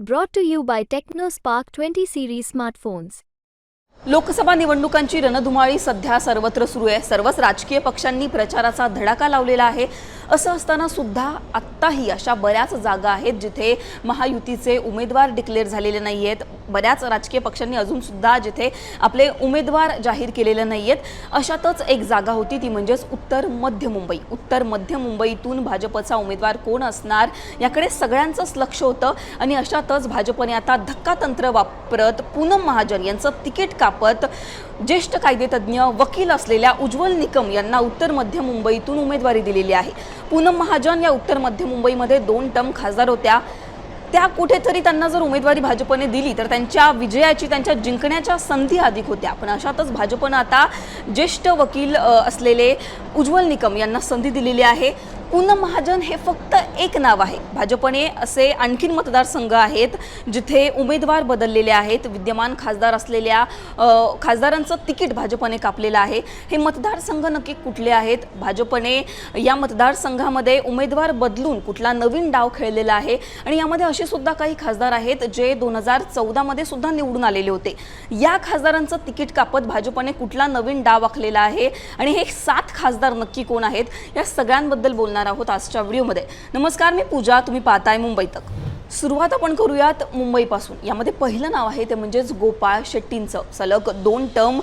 Brought to you by by TechnoSpark 20 series smartphones. Lok Sabha निवडणुकांची रणधुमाळी सध्या सर्वत्र सुरू आहे सर्वच राजकीय पक्षांनी प्रचाराचा धडाका लावलेला आहे असं असताना सुद्धा आत्ताही अशा बऱ्याच जागा आहेत जिथे महायुतीचे उमेदवार डिक्लेअर झालेले नाही आहेत बऱ्याच राजकीय पक्षांनी अजून सुद्धा जिथे आपले उमेदवार जाहीर केलेले नाही आहेत अशातच एक जागा होती ती म्हणजेच उत्तर मध्य मुंबई. उत्तर मध्य मुंबईतून भाजपचा उमेदवार कोण असणार? याकडे सगळ्यांचंच लक्ष होतं आणि अशातच भाजपने आता धक्कातंत्र वापरत पूनम महाजन यांचं तिकीट कापत ज्येष्ठ कायदेतज्ञ वकील असलेल्या उज्ज्वल निकम यांना उत्तर मध्य मुंबईतून उमेदवारी दिलेली आहे. पूनम महाजन या उत्तर मध्य मुंबईमध्ये दोन टर्म खासदार होत्या. त्या कुठेतरी त्यांना जर उमेदवारी भाजपने दिली तर त्यांच्या विजयाची त्यांच्या जिंकण्याच्या संधी अधिक होत्या. पण अशातच भाजपनं आता ज्येष्ठ वकील असलेले उज्ज्वल निकम यांना संधी दिलेली आहे. पुन महाजन हे फक्त एक नाव आहे. भाजपने असे आणखीन मतदारसंघ आहेत जिथे उमेदवार बदललेले आहेत विद्यमान खासदार असलेल्या खासदारांचं तिकीट भाजपने कापलेलं आहे. हे मतदारसंघ नक्की कुठले आहेत? भाजपने या मतदारसंघामध्ये उमेदवार बदलून कुठला नवीन डाव खेळलेला आहे? आणि यामध्ये असे सुद्धा काही खासदार आहेत जे दोन हजार चौदामध्ये सुद्धा निवडून आलेले होते. या खासदारांचं तिकीट कापत भाजपने कुठला नवीन डाव आखलेला आहे? आणि हे सात खासदार नक्की कोण आहेत? या सगळ्यांबद्दल बोलणार आहोत आजच्या व्हिडिओमध्ये. नमस्कार मी पूजा तुम्ही पाहताय मुंबई तक. सुरुवात आपण करूयात मुंबईपासून. यामध्ये पहिलं नाव आहे ते म्हणजेच गोपाळ शेट्टींचं. सलग दोन टर्म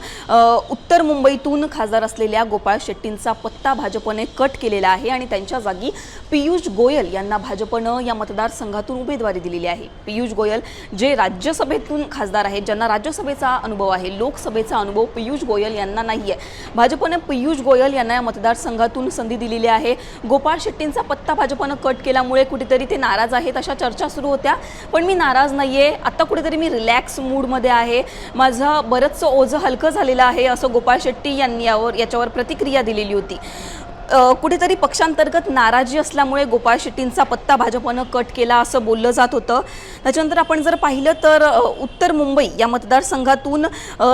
उत्तर मुंबईतून खासदार असलेल्या गोपाळ शेट्टींचा पत्ता भाजपने कट केलेला आहे आणि त्यांच्या जागी पियुष गोयल यांना भाजपनं या मतदारसंघातून उमेदवारी दिलेली आहे. पियुष गोयल जे राज्यसभेतून खासदार आहेत ज्यांना राज्यसभेचा अनुभव आहे लोकसभेचा अनुभव पियुष गोयल यांना नाही आहे भाजपने पियुष गोयल यांना या मतदारसंघातून संधी दिलेली आहे. गोपाळ शेट्टींचा पत्ता भाजपनं कट केल्यामुळे कुठेतरी ते नाराज आहेत अशा चर्चा सुरू होत्या. पण मी नाराज नाही आहे आत्ता कुठेतरी मी रिलॅक्स मूडमध्ये आहे. माझं बरंचसं ओझं हलकं झालेलं आहे असं गोपाळ शेट्टी यांनी यावर याच्यावर प्रतिक्रिया दिलेली होती. कुठेतरी पक्षांतर्गत नाराजी असल्यामुळे गोपाळ शेट्टींचा पत्ता भाजपनं कट केला असं बोललं जात होतं. त्याच्यानंतर आपण जर पाहिलं तर उत्तर मुंबई या मतदारसंघातून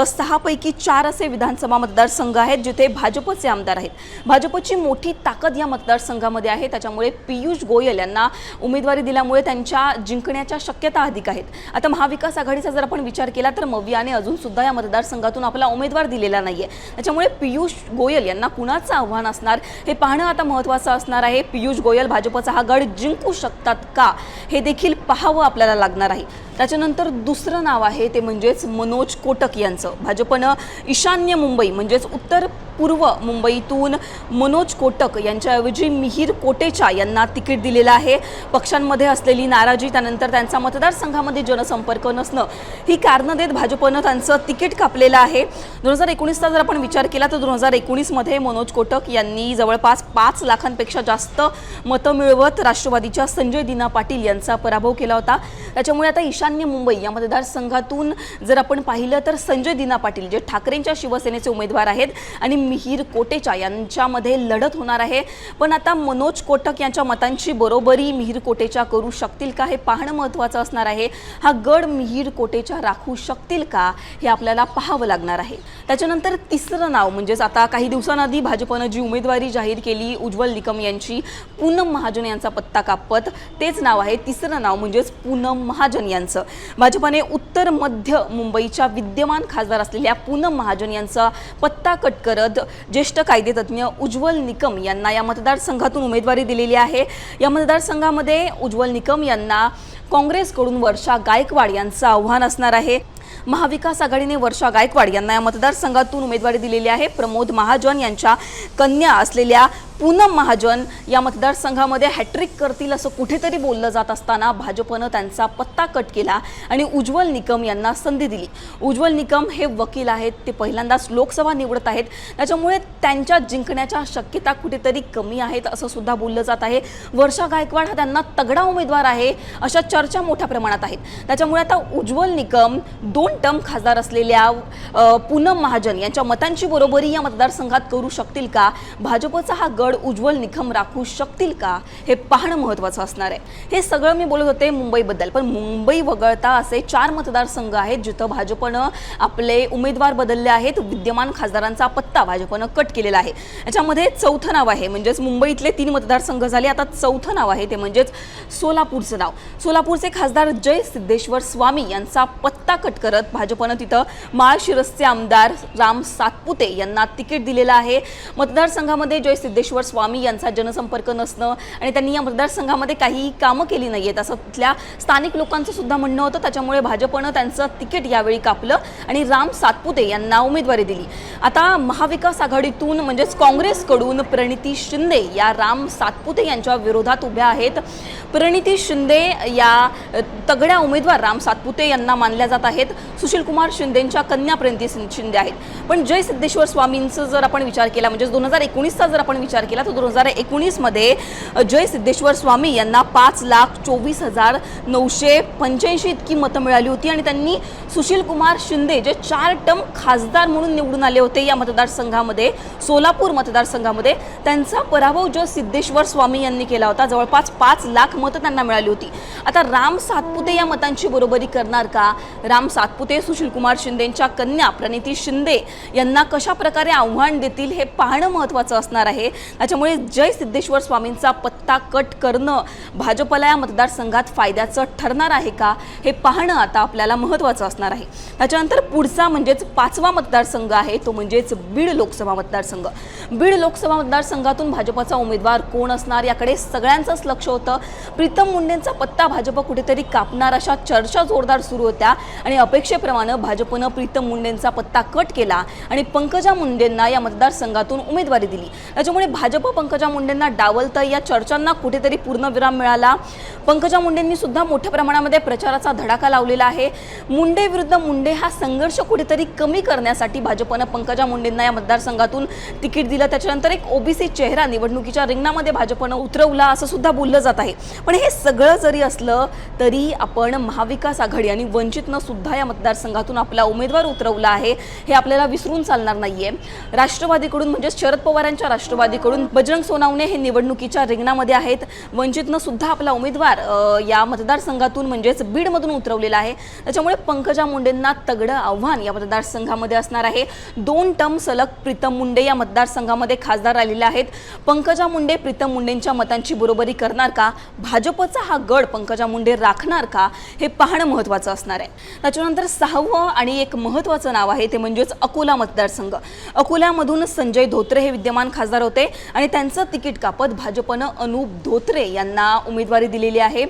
सहापैकी चार असे विधानसभा मतदारसंघ आहेत जिथे भाजपचे आमदार आहेत. भाजपची मोठी ताकद या मतदारसंघामध्ये आहे. त्याच्यामुळे पियुष गोयल यांना उमेदवारी दिल्यामुळे त्यांच्या जिंकण्याच्या शक्यता अधिक आहेत. आता महाविकास आघाडीचा जर आपण विचार केला तर मवियाने अजून सुद्धा या मतदारसंघातून आपला उमेदवार दिलेला नाही आहे त्याच्यामुळे पियुष गोयल यांना कुणाचं आव्हान असणार? हे पाहणं आता महत्त्वाचं असणार आहे. पियुष गोयल भाजपचा हा गड जिंकू शकतात का? हे देखील पाहावं आपल्याला लागणार आहे. त्याच्यानंतर दुसरं नाव आहे ते म्हणजेच मनोज कोटक यांचं. भाजपनं ईशान्य मुंबई म्हणजेच उत्तर पूर्व मुंबईतून मनोज कोटक यांच्याऐवजी मिहीर कोटेचा यांना तिकीट दिलेलं आहे. पक्षांमध्ये असलेली नाराजी त्यानंतर त्यांचा मतदारसंघामध्ये जनसंपर्क नसणं ही कारणं देत भाजपनं त्यांचं तिकीट कापलेलं आहे. दोन हजार एकोणीसचा जर आपण विचार केला तर दोन हजार एकोणीसमध्ये मनोज कोटक यांनी जवळपास पाच लाखांपेक्षा जास्त मतं मिळवत राष्ट्रवादीच्या संजय दिना पाटील यांचा पराभव केला होता. त्याच्यामुळे आता ईशान्य मुंबई या मतदारसंघातून जर आपण पाहिलं तर संजय दिना पाटील जे ठाकरेंच्या शिवसेनेचे उमेदवार आहेत आणि मिहीर कोटेचा यांच्यामध्ये लढत होणार आहे. पण आता मनोज कोटक यांच्या मतांची बरोबरी मिहीर कोटेचा करू शकतील का? हे पाहणं महत्त्वाचं असणार आहे. हा गड मिहीर कोटेचा राखू शकतील का? हे आपल्याला पाहावं लागणार आहे. त्याच्यानंतर तिसरं नाव म्हणजेच आता काही दिवसांआधी भाजपनं जी उमेदवारी जाहीर केली उज्ज्वल निकम यांची पूनम महाजन यांचा पत्ता कापत तेच नाव आहे. तिसरं नाव म्हणजेच पूनम महाजन यांचं. भाजपने उत्तर मध्य मुंबईच्या विद्यमान खासदार असलेल्या पूनम महाजन यांचा पत्ता कट करत ज्येष्ठ कायदेतज्ञ उज्ज्वल निकम यांना या मतदारसंघातून उमेदवारी दिलेली आहे. या मतदारसंघामध्ये उज्ज्वल निकम यांना काँग्रेसकडून वर्षा गायकवाड यांचं आव्हान असणार आहे. महाविकास आघाडीने वर्षा गायकवाड यांना या मतदारसंघातून उमेदवारी दिलेली आहे. प्रमोद महाजन यांच्या कन्या असलेल्या पूनम महाजन या मतदारसंघामध्ये हॅट्रिक करतील असं कुठेतरी बोललं जात असताना भाजपनं त्यांचा पत्ता कट केला आणि उज्ज्वल निकम यांना संधी दिली. उज्ज्वल निकम हे वकील आहेत ते पहिल्यांदाच लोकसभा निवडत आहेत. त्याच्यामुळे त्यांच्या जिंकण्याच्या शक्यता कुठेतरी कमी आहेत असं सुद्धा बोललं जात आहे. वर्षा गायकवाड हा त्यांना तगडा उमेदवार आहे अशा चर्चा मोठ्या प्रमाणात आहेत. त्याच्यामुळे आता उज्ज्वल निकम दोन टर्म खासदार असलेल्या पूनम महाजन यांच्या मतांची बरोबरी या मतदारसंघात करू शकतील का? भाजपचा हा गड गड उज्ज्वल निखम राखू शकतील का हे पाहणं महत्त्वाचं असणार आहे. हे सगळं मी बोलत होते मुंबईबद्दल पण मुंबई वगळता असे चार मतदारसंघ आहेत जिथं भाजपनं आपले उमेदवार बदलले आहेत विद्यमान खासदारांचा पत्ता भाजपनं कट केलेला आहे. याच्यामध्ये चौथं नाव आहे म्हणजेच मुंबईतले तीन मतदारसंघ झाले. आता चौथं नाव आहे ते म्हणजेच सोलापूरचं नाव. सोलापूरचे खासदार जय सिद्धेश्वर स्वामी यांचा पत्ता कट करत भाजपनं तिथं माळशिरसचे आमदार राम सातपुते यांना तिकीट दिलेलं आहे. मतदारसंघामध्ये जय सिद्धेश्वर स्वामी यांचा जनसंपर्क नसणं आणि त्यांनी या मतदारसंघामध्ये काही कामं केली नाही आहेत असं तिथल्या स्थानिक लोकांचं सुद्धा म्हणणं होतं. त्याच्यामुळे भाजपनं त्यांचं तिकीट यावेळी कापलं आणि राम सातपुते यांना उमेदवारी दिली. आता महाविकास आघाडीतून म्हणजेच काँग्रेसकडून प्रणिती शिंदे या राम सातपुते यांच्या विरोधात उभ्या आहेत. प्रणिती शिंदे या तगड्या उमेदवार राम सातपुते यांना मानल्या जात आहेत. सुशील कुमार शिंदेंच्या कन्या प्रणिती शिंदे आहेत. पण जय सिद्धेश्वर स्वामींचं जर आपण विचार केला म्हणजे दोन हजार एकोणीसचा जर आपण विचार केला तर दोन हजार एकोणीसमध्ये जय सिद्धेश्वर स्वामी यांना पाच लाख चोवीस हजार नऊशे पंच्याऐंशी इतकी मतं मिळाली होती आणि त्यांनी सुशील कुमार शिंदे जे चार टर्म खासदार म्हणून निवडून आले होते या मतदारसंघामध्ये सोलापूर मतदारसंघामध्ये त्यांचा पराभव जो सिद्धेश्वर स्वामी यांनी केला होता. जवळपास पाच लाख मतं त्यांना मिळाली होती. आता राम सातपुते या मतांची बरोबरी करणार का? राम सातपुते सुशील कुमार शिंदेंच्या कन्या प्रणिती शिंदे यांना कशा प्रकारे आव्हान देतील हे पाहणं महत्त्वाचं असणार आहे. त्याच्यामुळे जय सिद्धेश्वर स्वामींचा पत्ता कट करणं भाजपला या मतदारसंघात फायद्याचं ठरणार आहे का हे पाहणं आता आपल्याला महत्त्वाचं असणार आहे. त्याच्यानंतर पुढचा म्हणजेच पाचवा मतदारसंघ आहे तो म्हणजेच बीड लोकसभा मतदारसंघ. बीड लोकसभा मतदारसंघातून भाजपचा उमेदवार कोण असणार याकडे सगळ्यांचंच लक्ष होतं. प्रीतम मुंडेंचा पत्ता भाजप कुठेतरी कापणार अशा चर्चा जोरदार सुरू होत्या आणि अपेक्षेप्रमाणे भाजपनं प्रीतम मुंडेंचा पत्ता कट केला आणि पंकजा मुंडेंना या मतदारसंघातून उमेदवारी दिली. त्याच्यामुळे भाजप पंकजा मुंडेंना डावलतं या चर्चांना कुठेतरी पूर्णविराम मिळाला. पंकजा मुंडेंनी सुद्धा मोठ्या प्रमाणामध्ये प्रचाराचा धडाका लावलेला आहे. मुंडे विरुद्ध मुंडे हा संघर्ष कुठेतरी कमी करण्यासाठी भाजपनं पंकजा मुंडेंना या मतदारसंघातून तिकीट दिलं. त्याच्यानंतर एक ओबीसी चेहरा निवडणुकीच्या रिंगणामध्ये भाजपनं उतरवला असं सुद्धा बोललं जात आहे. पण हे सगळं जरी असलं तरी आपण महाविकास आघाडी आणि वंचितनं सुद्धा या मतदारसंघातून आपला उमेदवार उतरवला आहे हे आपल्याला विसरून चालणार नाहीये. राष्ट्रवादीकडून म्हणजेच शरद पवारांच्या राष्ट्रवादीकडून बजरंग सोनावणे हे निवडणुकीच्या रिंगणामध्ये आहेत. वंचितनं सुद्धा आपला उमेदवार या मतदारसंघातून म्हणजेच बीडमधून उतरवलेला आहे. त्याच्यामुळे पंकजा मुंडेंना तगडं आव्हान या मतदारसंघामध्ये असणार आहे. दोन टर्म सलग प्रीतम मुंडे या मतदारसंघामध्ये खासदार आलेले आहेत. पंकजा मुंडे प्रीतम मुंडेंच्या मतांची बरोबरी करणार का? भाजपचा हा गड पंकजा मुंडे राखणार का? हे पाहणं महत्त्वाचं असणार आहे. त्याच्यानंतर सहावं आणि एक महत्त्वाचं नाव आहे ते म्हणजेच अकोला मतदारसंघ. अकोल्यामधून संजय धोत्रे हे विद्यमान खासदार होते. आणि त्यांचं तिकीट कापत भाजपनं अनुप धोत्रे यांना उमेदवारी दिलेली आहे.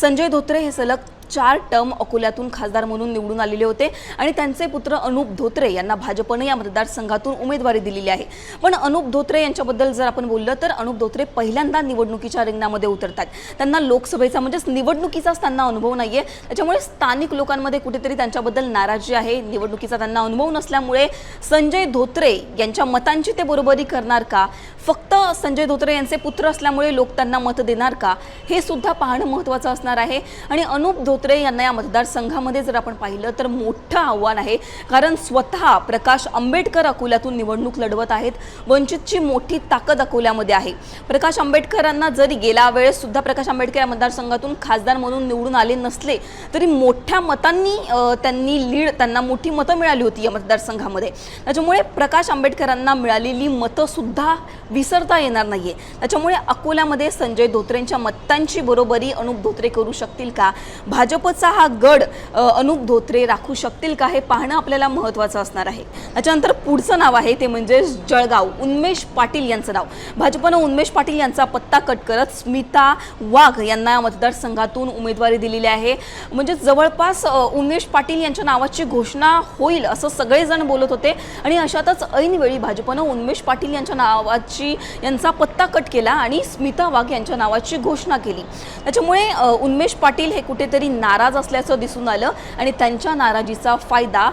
संजय धोत्रे हे सलग चार टर्म अकोल्यातून खासदार म्हणून निवडून आलेले होते आणि त्यांचे पुत्र अनुप धोत्रे यांना भाजपनं या मतदारसंघातून उमेदवारी दिलेली आहे. पण अनुप धोत्रे यांच्याबद्दल जर आपण बोललं तर अनुप धोत्रे पहिल्यांदा निवडणुकीच्या रिंगणामध्ये उतरतात. त्यांना लोकसभेचा म्हणजेच निवडणुकीचाच त्यांना अनुभव नाही आहे त्याच्यामुळे स्थानिक लोकांमध्ये कुठेतरी त्यांच्याबद्दल नाराजी आहे. निवडणुकीचा त्यांना अनुभव नसल्यामुळे संजय धोत्रे यांच्या मतांची ते बरोबरी करणार का? फक्त संजय धोत्रे यांचे पुत्र असल्यामुळे लोक त्यांना मत देणार का? हे सुद्धा पाहणं महत्त्वाचं असणार आहे. आणि अनुप धोत्रे यांना या मतदारसंघामध्ये जर आपण पाहिलं तर मोठं आव्हान आहे. कारण स्वतः प्रकाश आंबेडकर अकोल्यातून निवडणूक लढवत आहेत. वंचितची मोठी ताकद अकोल्यामध्ये आहे. प्रकाश आंबेडकरांना जरी गेल्या वेळेस सुद्धा प्रकाश आंबेडकर या मतदारसंघातून खासदार म्हणून निवडून आले नसले तरी मोठ्या मतांनी त्यांनी लीड त्यांना मोठी मतं मिळाली होती या मतदारसंघामध्ये. त्याच्यामुळे प्रकाश आंबेडकरांना मिळालेली मतंसुद्धा विसरता येणार नाहीये. त्याच्यामुळे अकोल्यामध्ये संजय धोत्रेंच्या मत्तांची बरोबरी अनुप धोत्रे करू शकतील का? भाजपचा हा गड अनुप धोत्रे राखू शकतील का? हे पाहणं आपल्याला महत्त्वाचं असणार आहे. त्याच्यानंतर पुढचं नाव आहे ते म्हणजे जळगाव उन्मेष पाटील यांचं नाव. भाजपनं उन्मेष पाटील यांचा पत्ता कट करत स्मिता वाघ यांना या मतदारसंघातून उमेदवारी दिलेली आहे. म्हणजे जवळपास उमेश पाटील यांच्या नावाची घोषणा होईल असं सगळेजण बोलत होते. आणि अशातच ऐनवेळी भाजपनं उन्मेष पाटील यांच्या नावाची यांचा पत्ता कट केला आणि स्मिता वाघ यांच्या नावाची घोषणा केली. त्याच्यामुळे अ, उन्मेष पाटील हे कुठेतरी नाराज असल्याचं दिसून आलं आणि त्यांच्या नाराजीचा फायदा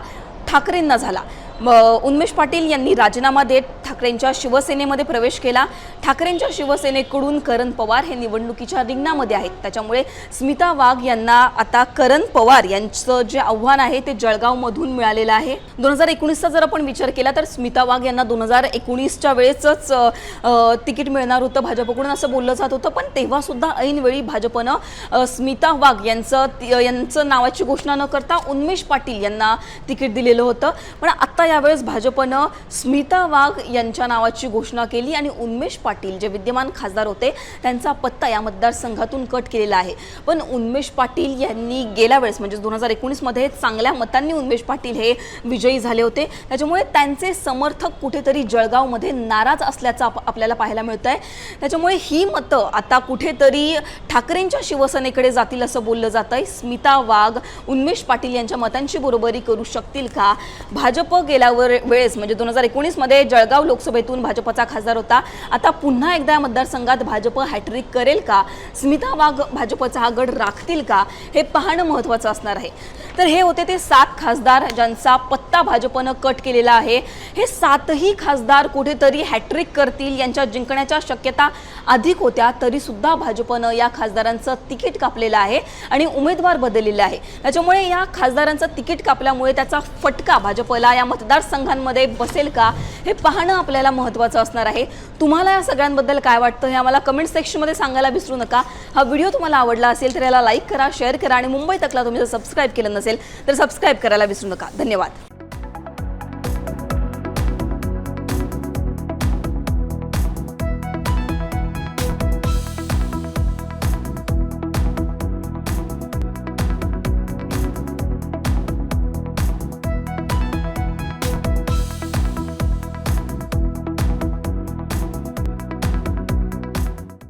ठाकरेंना झाला. उन्मेष पाटील यांनी राजीनामा देत ठाकरेंच्या शिवसेनेमध्ये प्रवेश केला. ठाकरेंच्या शिवसेनेकडून करण पवार हे निवडणुकीच्या रिंगणामध्ये आहेत. त्याच्यामुळे स्मिता वाघ यांना आता करण पवार यांचं जे आव्हान आहे ते जळगावमधून मिळालेलं आहे. दोन हजार एकोणीसचा जर आपण विचार केला तर स्मिता वाघ यांना दोन हजार एकोणीसच्या वेळेसच तिकीट मिळणार होतं भाजपकडून असं बोललं जात होतं. पण तेव्हासुद्धा ऐनवेळी भाजपनं स्मिता वाघ यांचं यांचं नावाची घोषणा न करता उन्मेष पाटील यांना तिकीट दिलेलं होतं. पण आत्ता यावेळेस भाजपनं स्मिता वाघ यांच्या नावाची घोषणा केली आणि उन्मेष पाटील जे विद्यमान खासदार होते त्यांचा पत्ता या मतदारसंघातून कट केलेला आहे. पण उन्मेष पाटील यांनी गेल्या वेळेस म्हणजे दोन हजार एकोणीसमध्ये चांगल्या मतांनी उन्मेष पाटील हे विजयी झाले होते. त्याच्यामुळे त्यांचे समर्थक कुठेतरी जळगावमध्ये नाराज असल्याचं आप- आपल्याला पाहायला मिळतं आहे त्याच्यामुळे ही मतं आता कुठेतरी ठाकरेंच्या शिवसेनेकडे जातील असं बोललं जात आहे स्मिता वाघ उन्मेष पाटील यांच्या मतांची बरोबरी करू शकतील का? भाजप गेल्या वर- वेळेस म्हणजे दोन हजार एकोणीसमध्ये जळगाव लोकसभेतून भाजपचा खासदार होता. आता पुन्हा एकदा या मतदारसंघात भाजप हॅट्रिक करेल का? स्मिता वाघ भाजपचा हा गड राखतील का? हे पाहणं महत्त्वाचं असणार आहे. तर हे होते ते सात खासदार ज्यांचा पत्ता भाजपनं कट केलेला आहे. हे सातही खासदार कुठेतरी हॅट्रिक करतील यांच्या जिंकण्याच्या शक्यता अधिक होत्या तरी सुद्धा भाजपनं या खासदारांचं तिकीट कापलेलं आहे आणि उमेदवार बदललेला आहे. त्याच्यामुळे या खासदारांचं तिकीट कापल्यामुळे त्याचा फटका भाजपला या मतदारसंघांमध्ये बसेल का? हे पाहणं आपल्याला महत्त्वाचं असणार आहे. तुम्हाला या सगळ्यांबद्दल काय वाटतं हे आम्हाला कमेंट सेक्शनमध्ये सांगायला विसरू नका. हा व्हिडिओ तुम्हाला आवडला असेल तर याला लाईक करा शेअर करा आणि मुंबई तकला तुम्ही जर सबस्क्राईब केलं नसेल तर सबस्क्राईब करायला विसरू नका. धन्यवाद.